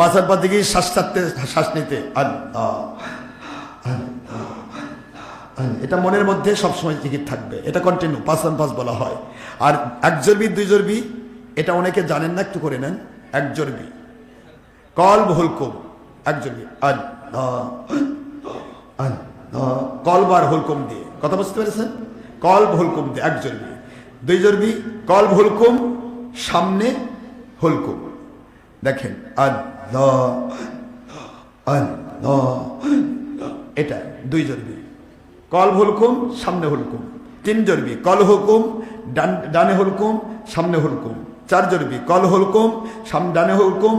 পাঁচার পর দিকে শ্বাস ছাড়তে, শ্বাস নিতে। এটা মনের মধ্যে সবসময় জিকির থাকবে। এটা কন্টিনিউ পাঁচ পাঁচ বলা হয়। আর এক জরবি, দুই জরবি, এটা অনেকে জানেন না, একটু করে নেন। এক জরবি। কল হুলকুম এক জরবি। আল্লাহ কলবার হুলকুম দিয়ে। কথা বুঝতে পেরেছেন? কলব হুলকুম দিয়ে, এক জরবি। দুই জরবি কলব হুলকুম সামনে হুলকুম দেখেন এটা দুই জরবি কল হুলকুম, সামনে হুলকুম। তিন জরবি কল হুকুম, ডান ডানে হুলকুম, সামনে হুলকুম। চার জরবি কল হুলকুম, সাম ডানে হুলকুম,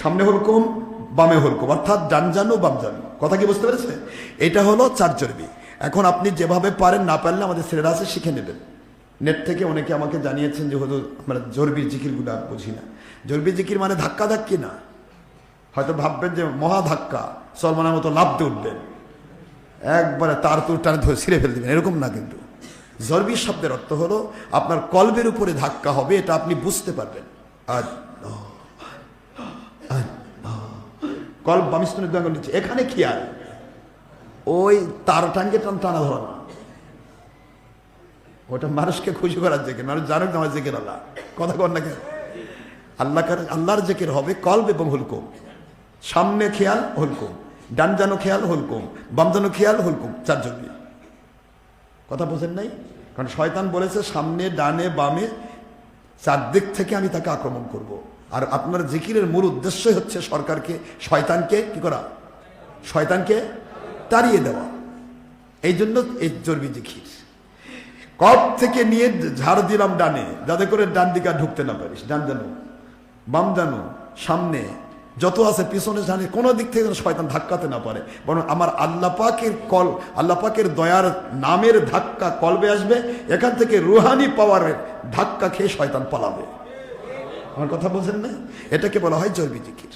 সামনে হুলকুম, বামে হুলকুম। অর্থাৎ ডান জানো, বাম জানো। কথা কি বুঝতে পেরেছে এটা হলো চার জরবি এখন আপনি যেভাবে পারেন না পারলে আমাদের ছেলেরা আছে, শিখে নেবেন। নেট থেকে অনেকে আমাকে জানিয়েছেন যে হয়তো আমরা জরবির জিকিরগুলো আর বুঝি না। জরবির জিকির মানে ধাক্কা ধাক্কি না। হয়তো ভাববেন যে মহা ধাক্কা, সলমানের মতো লাভতে উঠবেন। একবারে তার তুর টানে ধরে ছিঁড়ে ফেলে দেবেন, এরকম না কিন্তু। জরবি শব্দের অর্থ হলো আপনার কলবের উপরে ধাক্কা হবে, এটা আপনি বুঝতে পারবেন। আর কল্প বামিস্তনের এখানে খেয়াল ওই তার টাঙ্গে টান টানা ধরা ওটা মানুষকে খুশি করার জেকের, মানুষ জানুক আমার জেকের আল্লাহ। কথা কর না কেন আল্লাহ আল্লাহর জেকের হবে কল্প এবং হুলকুম। সামনে খেয়াল, হুলকুম। ডান জানো খেয়াল, হুলকুম। বাম জানো খেয়াল, হুলকুম। চারজন। কথা বোঝেন নাই? কারণ শয়তান বলেছে, সামনে, ডানে, বামে চারদিক থেকে আমি তাকে আক্রমণ করব। আর আপনার জিকিরের মূল উদ্দেশ্যই হচ্ছে সরকারকে, শয়তানকে কি করা? শয়তানকে তাড়িয়ে দেওয়া। এই জন্য এই জরবি জিকির। কপ থেকে নিয়ে ঝাড় দিলাম ডানে। যাতে করে ডান দিকে ঢুকতে না পারিস। ডান জানো, বাম জানো, সামনে যত আছে পিছনে জানে কোনো দিক থেকে যেন শয়তান ধাক্কাতে না পারে। বরং আমার আল্লাহ পাকের কল, আল্লাহ পাকের দয়ার নামের ধাক্কা কলবে আসবে, এখান থেকে রুহানি পাওয়ারের ধাক্কা খেয়ে শয়তান পালাবে। আমার কথা বলছেন না? এটাকে বলা হয় জৈবিক জিকির।